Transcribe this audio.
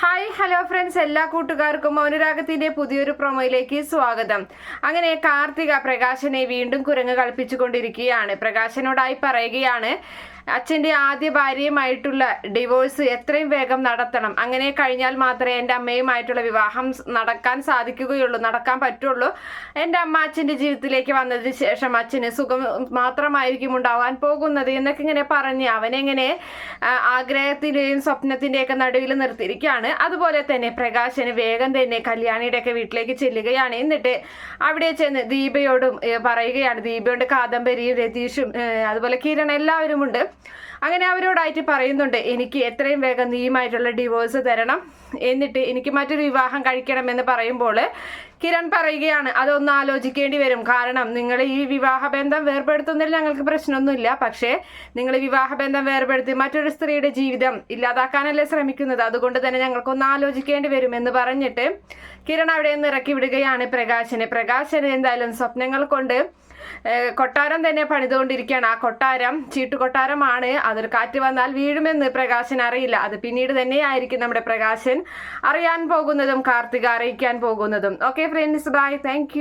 Hi hello friends. എല്ലാ കൂട്ടുകാർക്കും മൗനരാഗത്തിന്റെ പുതിയൊരു പ്രൊമോയിലേക്ക് സ്വാഗതം. അങ്ങനെ കാർത്തിക പ്രകാശനെ വീണ്ടും കുരങ്ങ് കളിപ്പിച്ചുകൊണ്ടിരിക്കുകയാണ്. പ്രകാശനോടായി പറയുകയാണ് അച്ഛന്റെ ആദ്യ ഭാര്യയുമായിട്ടുള്ള ഡിവോഴ്സ് എത്രയും വേഗം നടത്തണം. അങ്ങനെ കഴിഞ്ഞാൽ മാത്രമേ എന്റെ അമ്മയുമായിട്ടുള്ള വിവാഹം നടക്കാൻ സാധിക്കുകയുള്ളൂ നടക്കാൻ പറ്റുള്ളൂ. എന്റെ അമ്മ അച്ഛന്റെ ജീവിതത്തിലേക്ക് വന്നതിന് ശേഷം അച്ഛന് സുഖം മാത്രമായിരിക്കും ഉണ്ടാവാൻ പോകുന്നത് എന്നൊക്കെ ഇങ്ങനെ പറഞ്ഞ് അവനെങ്ങനെ ആഗ്രഹത്തിന്റെയും സ്വപ്നത്തിന്റെയൊക്കെ നടുവിൽ നിർത്തിയിരിക്കുകയാണ്. അതുപോലെ തന്നെ പ്രകാശന് വേഗം തന്നെ കല്യാണിയുടെ ഒക്കെ വീട്ടിലേക്ക് ചെല്ലുകയാണ്. എന്നിട്ട് അവിടെ ചെന്ന് ദീപയോടും പറയുകയാണ്. ദീപയോട് കാദംബരിയും രതീഷും അതുപോലെ കിരൺ എല്ലാവരും ഉണ്ട് അങ്ങനെ അവരോടായിട്ട് പറയുന്നുണ്ട് എനിക്ക് എത്രയും വേഗം നീയുമായിട്ടുള്ള ഡിവോഴ്സ് തരണം. എന്നിട്ട് എനിക്ക് മറ്റൊരു വിവാഹം കഴിക്കണമെന്ന് പറയുമ്പോൾ കിരൺ പറയുകയാണ് അതൊന്ന് ആലോചിക്കേണ്ടി വരും. കാരണം നിങ്ങൾ ഈ വിവാഹബന്ധം വേർപെടുത്തുന്നതിൽ ഞങ്ങൾക്ക് പ്രശ്നമൊന്നുമില്ല. പക്ഷേ നിങ്ങൾ വിവാഹബന്ധം വേർപെടുത്തി മറ്റൊരു സ്ത്രീയുടെ ജീവിതം ഇല്ലാതാക്കാനല്ലേ ശ്രമിക്കുന്നത്? അതുകൊണ്ട് തന്നെ ഞങ്ങൾക്കൊന്ന് ആലോചിക്കേണ്ടി വരും. എന്ന് പറഞ്ഞിട്ട് കിരൺ അവിടെ നിന്ന് ഇറക്കി വിടുകയാണ് പ്രകാശനെ. പ്രകാശന് എന്തായാലും സ്വപ്നങ്ങൾ കൊണ്ട് കൊട്ടാരം തന്നെ പണിതുകൊണ്ടിരിക്കുകയാണ്. ആ കൊട്ടാരം ചീട്ടുകൊട്ടാരമാണ്. അതൊരു കാറ്റ് വന്നാൽ വീഴുമെന്ന് പ്രകാശൻ അറിയില്ല. അത് പിന്നീട് തന്നെയായിരിക്കും നമ്മുടെ പ്രകാശൻ അറിയാൻ പോകുന്നതും കാർത്തിക അറിയിക്കാൻ പോകുന്നതും. Okay friends bye thank